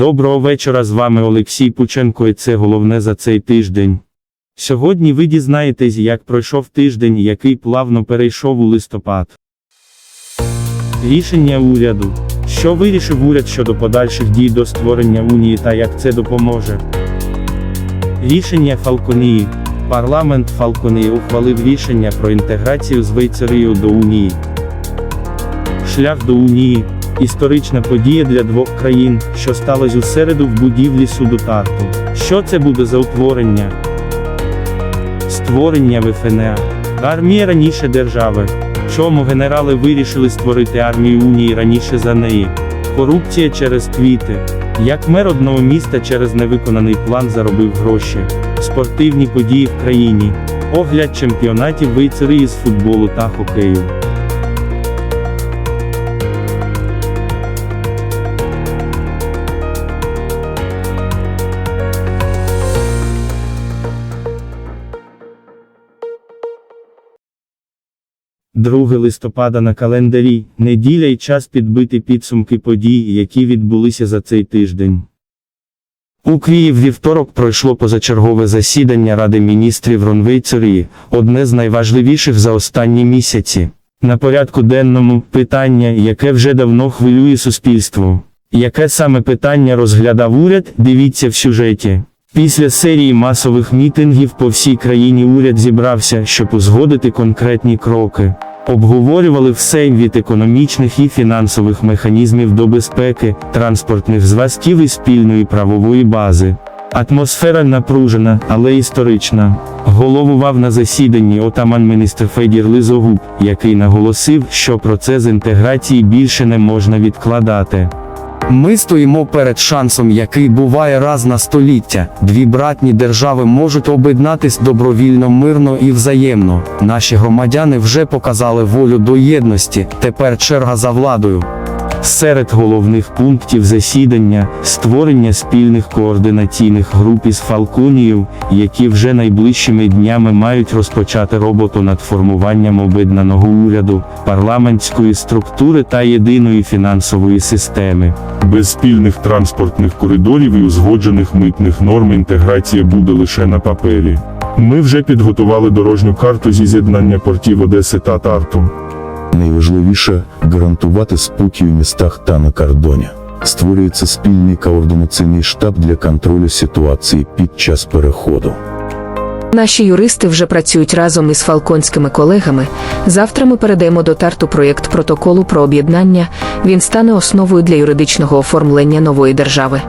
Доброго вечора з вами Олексій Пученко і це головне за цей тиждень. Сьогодні ви дізнаєтесь, як пройшов тиждень, який плавно перейшов у листопад. Рішення уряду. Що вирішив уряд щодо подальших дій до створення унії та як це допоможе? Рішення Фалконії. Парламент Фалконії ухвалив рішення про інтеграцію Швейцарію до Унії. Шлях до Унії історична подія для двох країн, що сталося у середу в будівлі суду Тарту. Що це буде за утворення? Створення ВФНА. Армія раніше держави. Чому генерали вирішили створити армію Унії раніше за неї? Корупція через квіти. Як мер одного міста через невиконаний план заробив гроші. Спортивні події в країні. Огляд чемпіонатів Швейцарії з футболу та хокею. Друге листопада на календарі, неділя і час підбити підсумки подій, які відбулися за цей тиждень. У Київ вівторок пройшло позачергове засідання Ради міністрів Ронвейцерії, одне з найважливіших за останні місяці. На порядку денному питання, яке вже давно хвилює суспільство. Яке саме питання розглядав уряд, дивіться в сюжеті. Після серії масових мітингів по всій країні уряд зібрався, щоб узгодити конкретні кроки. Обговорювали все від економічних і фінансових механізмів до безпеки, транспортних зв'язків і спільної правової бази. Атмосфера напружена, але історична. Головував на засіданні отаман міністр Федір Лизогуб, який наголосив, що процес інтеграції більше не можна відкладати. Ми стоїмо перед шансом, який буває раз на століття. Дві братні держави можуть об'єднатись добровільно, мирно і взаємно. Наші громадяни вже показали волю до єдності. Тепер черга за владою. Серед головних пунктів засідання створення спільних координаційних груп із Фалконіїв, які вже найближчими днями мають розпочати роботу над формуванням об'єднаного уряду, парламентської структури та єдиної фінансової системи. Без спільних транспортних коридорів і узгоджених митних норм інтеграція буде лише на папері. Ми вже підготували дорожню карту зі з'єднання портів Одеси та Тарту. Найважливіше гарантувати спокій у містах та на кордоні. Створюється спільний координаційний штаб для контролю ситуації під час переходу. Наші юристи вже працюють разом із фалконськими колегами. Завтра ми передаємо до тарту проєкт протоколу про об'єднання. Він стане основою для юридичного оформлення нової держави.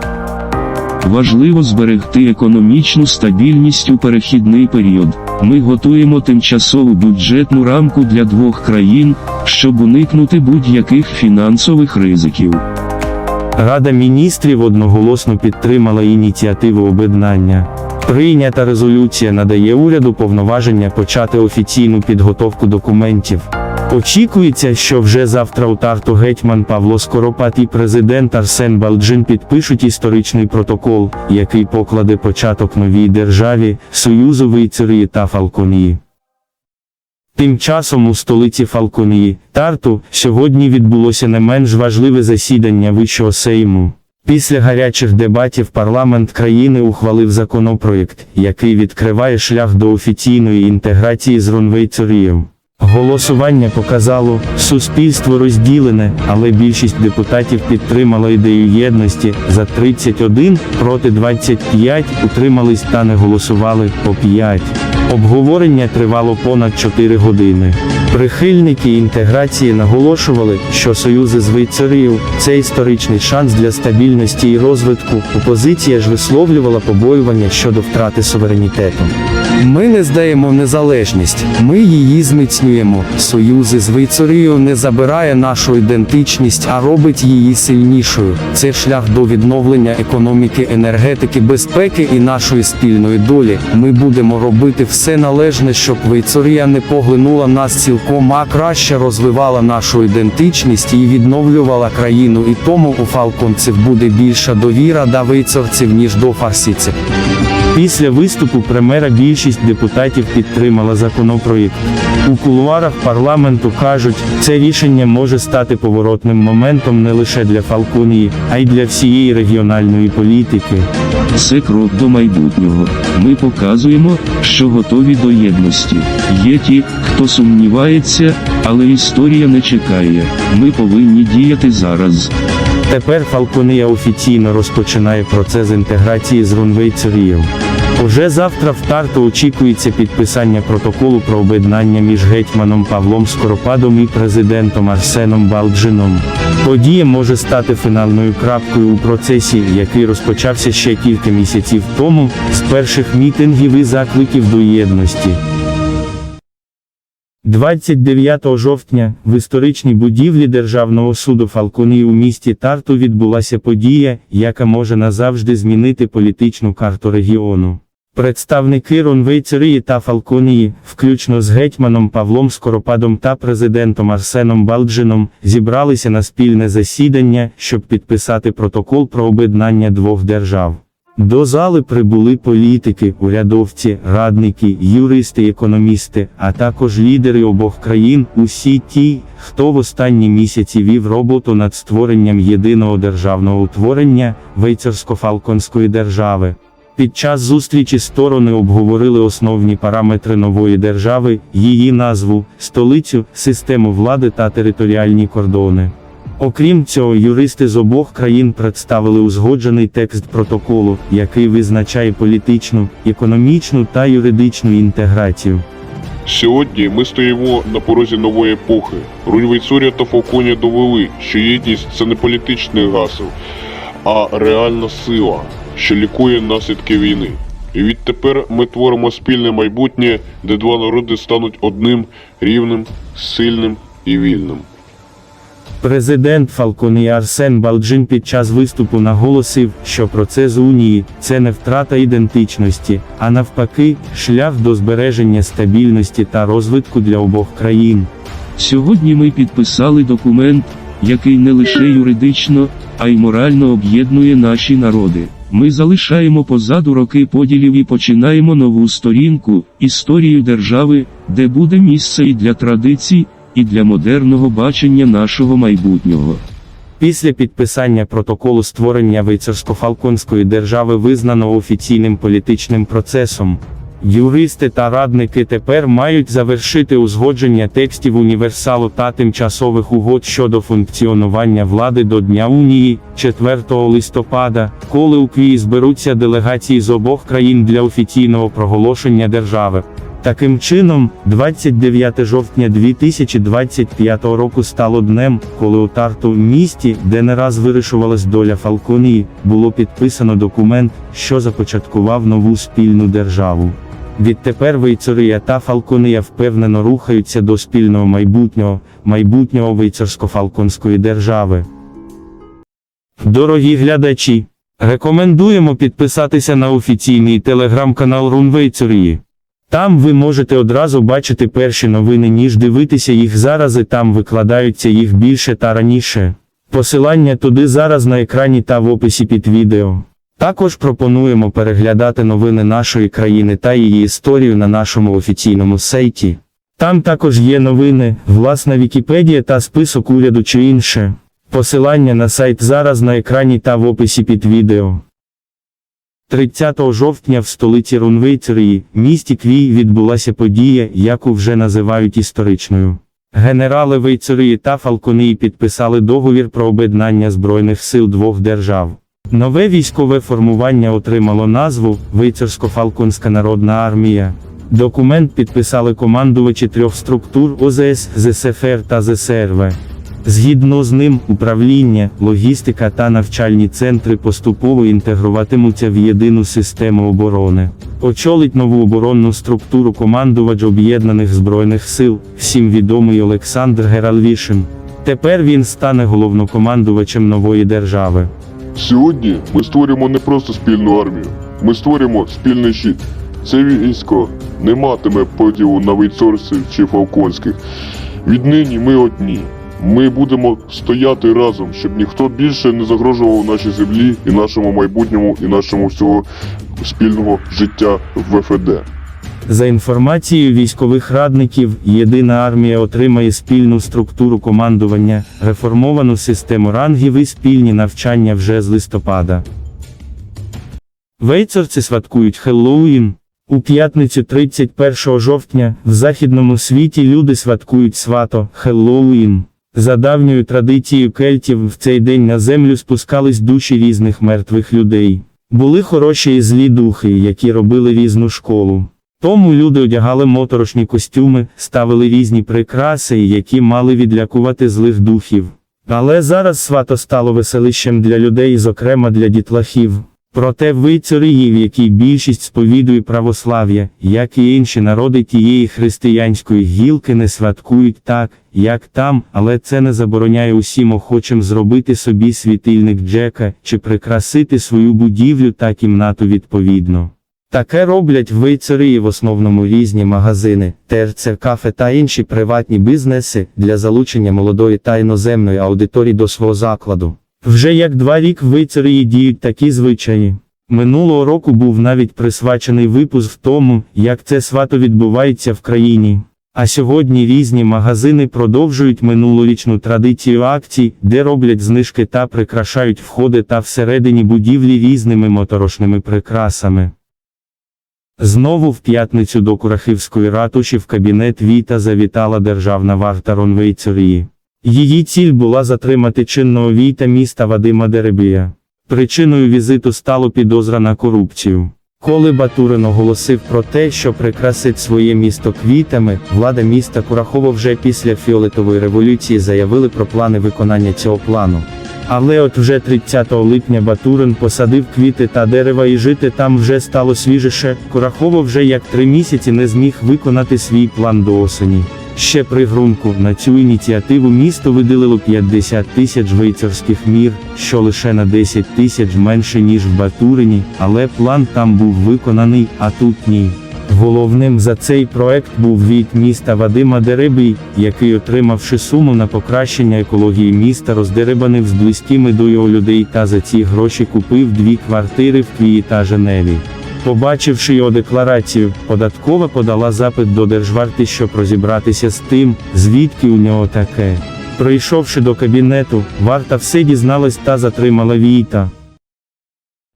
Важливо зберегти економічну стабільність у перехідний період. Ми готуємо тимчасову бюджетну рамку для двох країн, щоб уникнути будь-яких фінансових ризиків. Рада міністрів одноголосно підтримала ініціативу об'єднання. Прийнята резолюція надає уряду повноваження почати офіційну підготовку документів. Очікується, що вже завтра у Тарту гетьман Павло Скоропад і президент Арсен Балджин підпишуть історичний протокол, який покладе початок новій державі, Союзу Вейцерії та Фалконії. Тим часом у столиці Фалконії, Тарту, сьогодні відбулося не менш важливе засідання Вищого Сейму. Після гарячих дебатів парламент країни ухвалив законопроєкт, який відкриває шлях до офіційної інтеграції з Ронвейцерієм. Голосування показало, суспільство розділене, але більшість депутатів підтримала ідею єдності, за 31, проти 25, утримались та не голосували, по 5. Обговорення тривало понад 4 години. Прихильники інтеграції наголошували, що союзи з Швейцарією – це історичний шанс для стабільності і розвитку. Опозиція ж висловлювала побоювання щодо втрати суверенітету. Ми не здаємо незалежність, ми її зміцнюємо. Союзи з Вейцорією не забирає нашу ідентичність, а робить її сильнішою. Це шлях до відновлення економіки, енергетики, безпеки і нашої спільної долі. Ми будемо робити все належне, щоб Вейцорія не поглинула нас цілком, а краще розвивала нашу ідентичність і відновлювала країну. І тому у фалконців буде більша довіра до вицарців, ніж до фарсійців. Після виступу прем'єра більшість депутатів підтримала законопроєкт. У кулуарах парламенту кажуть, це рішення може стати поворотним моментом не лише для Фалконії, а й для всієї регіональної політики. Це крок до майбутнього. Ми показуємо, що готові до єдності. Є ті, хто сумнівається, але історія не чекає. Ми повинні діяти зараз. Тепер Фалконія офіційно розпочинає процес інтеграції з Рунвейцерієм. Уже завтра в Тарту очікується підписання протоколу про об'єднання між гетьманом Павлом Скоропадом і президентом Арсеном Балджином. Подія може стати фінальною крапкою у процесі, який розпочався ще кілька місяців тому, з перших мітингів і закликів до єдності. 29 жовтня в історичній будівлі Державного суду Фалконії у місті Тарту відбулася подія, яка може назавжди змінити політичну карту регіону. Представники Ронвейцерії та Фалконії, включно з гетьманом Павлом Скоропадом та президентом Арсеном Балджином, зібралися на спільне засідання, щоб підписати протокол про об'єднання двох держав. До зали прибули політики, урядовці, радники, юристи, економісти, а також лідери обох країн, усі ті, хто в останні місяці вів роботу над створенням єдиного державного утворення Вейцерсько-Фалконської держави. Під час зустрічі сторони обговорили основні параметри нової держави, її назву, столицю, систему влади та територіальні кордони. Окрім цього, юристи з обох країн представили узгоджений текст протоколу, який визначає політичну, економічну та юридичну інтеграцію. Сьогодні ми стоїмо на порозі нової епохи. Руньвейцурія та Фалконія довели, що єдність це не політичний гасел, а реальна сила, що лікує наслідки війни. І відтепер ми творимо спільне майбутнє, де два народи стануть одним, рівним, сильним і вільним. Президент Фалконії Арсен Балджин під час виступу наголосив, що процес унії це не втрата ідентичності, а навпаки, шлях до збереження стабільності та розвитку для обох країн. Сьогодні ми підписали документ, який не лише юридично, а й морально об'єднує наші народи. Ми залишаємо позаду роки поділів і починаємо нову сторінку, історію держави, де буде місце і для традицій, і для модерного бачення нашого майбутнього. Після підписання протоколу створення Вейцерсько-Фалконської держави визнано офіційним політичним процесом. Юристи та радники тепер мають завершити узгодження текстів універсалу та тимчасових угод щодо функціонування влади до Дня Унії, 4 листопада, коли у Києві зберуться делегації з обох країн для офіційного проголошення держави. Таким чином, 29 жовтня 2025 року стало днем, коли у Тарту, місті, де не раз вирішувалась доля Фалконії, було підписано документ, що започаткував нову спільну державу. Відтепер Вейцерія та Фалконія впевнено рухаються до спільного майбутнього, майбутнього Вейцерсько-Фалконської держави. Дорогі глядачі, рекомендуємо підписатися на офіційний телеграм-канал Рунвейцерії. Там ви можете одразу бачити перші новини, ніж дивитися їх зараз і там викладаються їх більше та раніше. Посилання туди зараз на екрані та в описі під відео. Також пропонуємо переглядати новини нашої країни та її історію на нашому офіційному сайті. Там також є новини, власна Вікіпедія та список уряду чи інше. Посилання на сайт зараз на екрані та в описі під відео. 30 жовтня в столиці Рунвейцерії, місті Квій, відбулася подія, яку вже називають історичною. Генерали Вейцерії та Фалконії підписали договір про об'єднання Збройних сил двох держав. Нове військове формування отримало назву Вейцерсько-Фалконська народна армія. Документ підписали командувачі трьох структур ОЗС, ЗСФР та ЗСРВ. Згідно з ним, управління, логістика та навчальні центри поступово інтегруватимуться в єдину систему оборони. Очолить нову оборонну структуру командувач Об'єднаних Збройних Сил, всім відомий Олександр Гералвішин. Тепер він стане головнокомандувачем нової держави. Сьогодні ми створюємо не просто спільну армію, ми створюємо спільний щит. Це військо не матиме поділу на вейцорців чи фалконських. Віднині ми одні. Ми будемо стояти разом, щоб ніхто більше не загрожував нашій землі і нашому майбутньому, і нашому всього спільного життя в ФД. За інформацією військових радників, єдина армія отримає спільну структуру командування, реформовану систему рангів і спільні навчання вже з листопада. Вейцерці святкують Хеллоуін. У п'ятницю 31 жовтня в західному світі люди святкують свято Хеллоуін. За давньою традицією кельтів в цей день на землю спускались душі різних мертвих людей. Були хороші і злі духи, які робили різну школу. Тому люди одягали моторошні костюми, ставили різні прикраси, які мали відлякувати злих духів. Але зараз свято стало веселищем для людей, зокрема для дітлахів. Проте ви царії, в якій більшість сповідує православ'я, як і інші народи тієї християнської гілки не святкують так, як там, але це не забороняє усім охочим зробити собі світильник Джека чи прикрасити свою будівлю та кімнату відповідно. Таке роблять вейцери в основному різні магазини, ТРЦ, кафе та інші приватні бізнеси для залучення молодої та іноземної аудиторії до свого закладу. Вже як два рік вейцери діють такі звичаї. Минулого року був навіть присвячений випуск в тому, як це свято відбувається в країні. А сьогодні різні магазини продовжують минулорічну традицію акцій, де роблять знижки та прикрашають входи та всередині будівлі різними моторошними прикрасами. Знову в п'ятницю до Курахівської ратуші в кабінет Віта завітала державна варта Ронвейцерії. Її ціль була затримати чинного війта міста Вадима Деребія. Причиною візиту стало підозра на корупцію. Коли Батурин оголосив про те, що прикрасить своє місто квітами, влада міста Курахово вже після фіолетової революції заявили про плани виконання цього плану. Але от вже 30 липня Батурин посадив квіти та дерева і жити там вже стало свіжіше, Курахово вже як три місяці не зміг виконати свій план до осені. Ще при грунку на цю ініціативу місто виділило 50 тисяч швейцарських мір, що лише на 10 тисяч менше ніж в Батурині, але план там був виконаний, а тут ні. Головним за цей проект був від міста Вадима Деребій, який, отримавши суму на покращення екології міста, роздеребанив з близькими до його людей та за ці гроші купив дві квартири в Квії та Женеві. Побачивши його декларацію, податкова подала запит до Держварти, щоб розібратися з тим, звідки у нього таке. Прийшовши до кабінету, варта все дізналась та затримала Війта.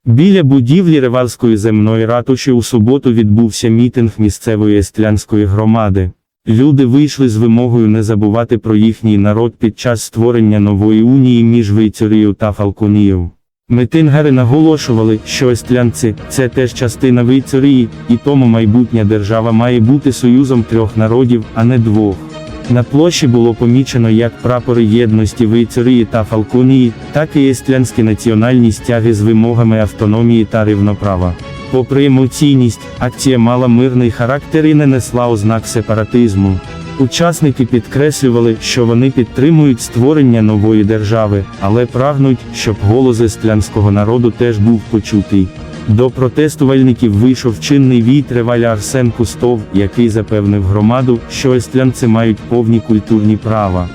Біля будівлі Реварської земної ратуші у суботу відбувся мітинг місцевої естлянської громади. Люди вийшли з вимогою не забувати про їхній народ під час створення нової унії між Вейцерією та Фалконією. Митингари наголошували, що естлянці – це теж частина Вейцерії, і тому майбутня держава має бути союзом трьох народів, а не двох. На площі було помічено як прапори єдності Вейцерії та Фалконії, так і естлянські національні стяги з вимогами автономії та рівноправа. Попри емоційність, акція мала мирний характер і не несла ознак сепаратизму. Учасники підкреслювали, що вони підтримують створення нової держави, але прагнуть, щоб голос естлянського народу теж був почутий. До протестувальників вийшов чинний вітриваля Арсен Кустов, який запевнив громаду, що естлянці мають повні культурні права.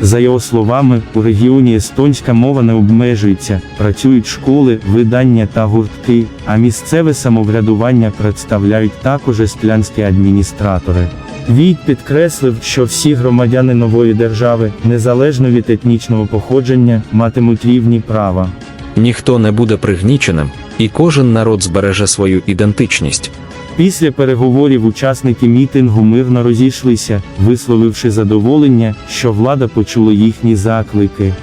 За його словами, у регіоні естонська мова не обмежується, працюють школи, видання та гуртки, а місцеве самоврядування представляють також естлянські адміністратори. Війт підкреслив, що всі громадяни нової держави, незалежно від етнічного походження, матимуть рівні права. Ніхто не буде пригніченим, і кожен народ збереже свою ідентичність. Після переговорів учасники мітингу мирно розійшлися, висловивши задоволення, що влада почула їхні заклики.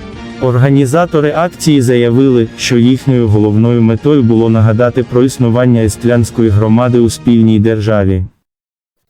Організатори акції заявили, що їхньою головною метою було нагадати про існування естлянської громади у спільній державі.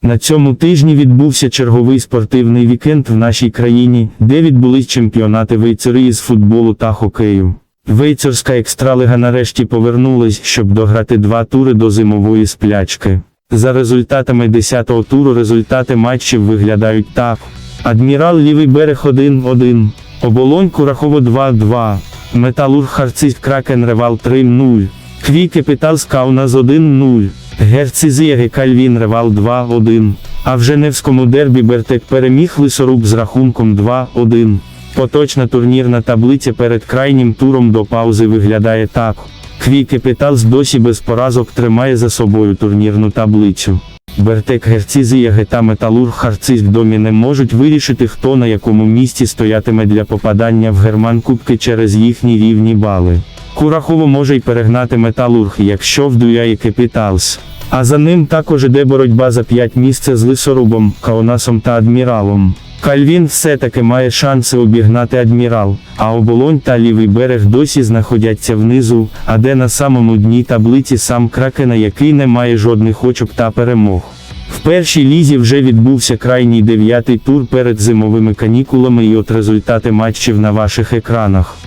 На цьому тижні відбувся черговий спортивний вікенд в нашій країні, де відбулись чемпіонати Вейцерії з футболу та хокею. Вейцерська екстралига нарешті повернулась, щоб дограти два тури до зимової сплячки. За результатами 10-го туру результати матчів виглядають так. Адмірал Лівий берег 1-1, Оболонь Курахово 2-2, Металург Харцист Кракен Ревал 3-0, Кві Капітал Скаунас 1-0, Герцизія Кальвін Ревал 2-1, а в Женевському дербі Бертек переміг Лисоруб з рахунком 2-1. Поточна турнірна таблиця перед крайнім туром до паузи виглядає так. Кві Кепіталс досі без поразок тримає за собою турнірну таблицю. Бертек Герцізія та Металург Харцизк домі не можуть вирішити, хто на якому місці стоятиме для попадання в Герман Кубки через їхні рівні бали. Курахово може й перегнати Металург, якщо вдуяє Кепіталс. А за ним також іде боротьба за п'ять місце з Лисорубом, Каонасом та Адміралом. Кальвін все-таки має шанси обігнати адмірал, а оболонь та лівий берег досі знаходяться внизу, а де на самому дні таблиці сам Кракена, який не має жодних очок та перемог. В першій лізі вже відбувся крайній дев'ятий тур перед зимовими канікулами і от результати матчів на ваших екранах.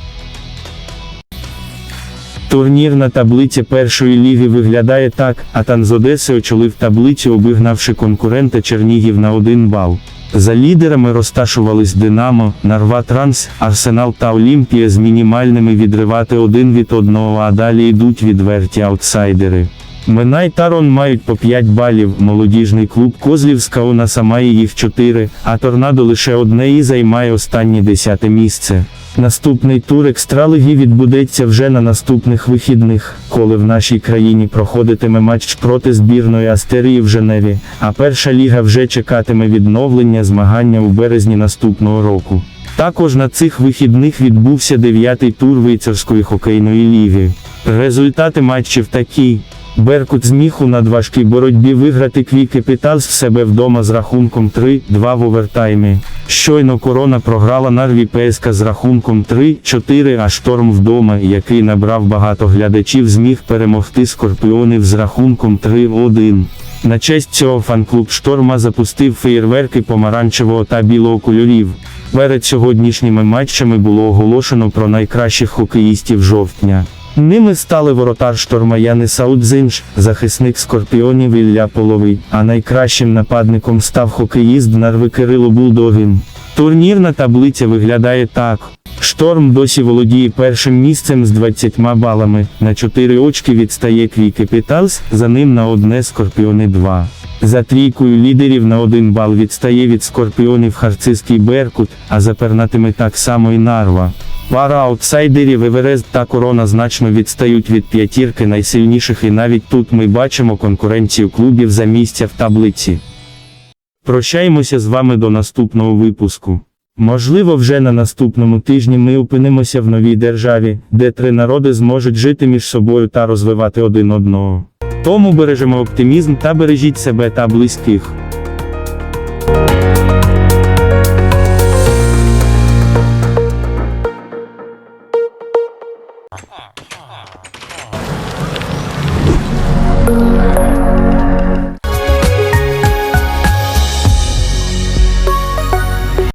Турнірна таблиця першої ліги виглядає так, Атан з Одеси очолив таблицю, обігнавши конкурента Чернігів на один бал. За лідерами розташувались Динамо, Нарва Транс, Арсенал та Олімпія з мінімальними відривати один від одного, а далі йдуть відверті аутсайдери. Минай та Рон мають по 5 балів, молодіжний клуб Козлівська Унаса має їх 4, а Торнадо лише одне і займає останнє 10 місце. Наступний тур екстралиги відбудеться вже на наступних вихідних, коли в нашій країні проходитиме матч проти збірної Астерії в Женеві, а перша ліга вже чекатиме відновлення змагання у березні наступного року. Також на цих вихідних відбувся дев'ятий тур Вейцерської хокейної ліги. Результати матчів такі. Беркут зміг у надважкій боротьбі виграти Кві Кепіталс в себе вдома з рахунком 3-2 в овертаймі. Щойно корона програла Нарві ПСК з рахунком 3-4, а шторм вдома, який набрав багато глядачів, зміг перемогти скорпіонів з рахунком 3-1. На честь цього фан-клуб шторма запустив феєрверки помаранчевого та білого кольорів. Перед сьогоднішніми матчами було оголошено про найкращих хокеїстів жовтня. Ними стали воротар шторма Яни Саудзинш, захисник скорпіонів Ілля Половий, а найкращим нападником став хокеїст Нарви Кирило Булдогін. Турнірна таблиця виглядає так. Шторм досі володіє першим місцем з 20 балами, на 4 очки відстає Квій Кепіталс, за ним на одне Скорпіони 2. За трійкою лідерів на один бал відстає від Скорпіонів Харцизький Беркут, а за пернатими так само і Нарва. Пара аутсайдерів Еверест та Корона значно відстають від п'ятірки найсильніших і навіть тут ми бачимо конкуренцію клубів за місця в таблиці. Прощаємося з вами до наступного випуску. Можливо, вже на наступному тижні ми опинимося в новій державі, де три народи зможуть жити між собою та розвивати один одного. Тому бережемо оптимізм та бережіть себе та близьких.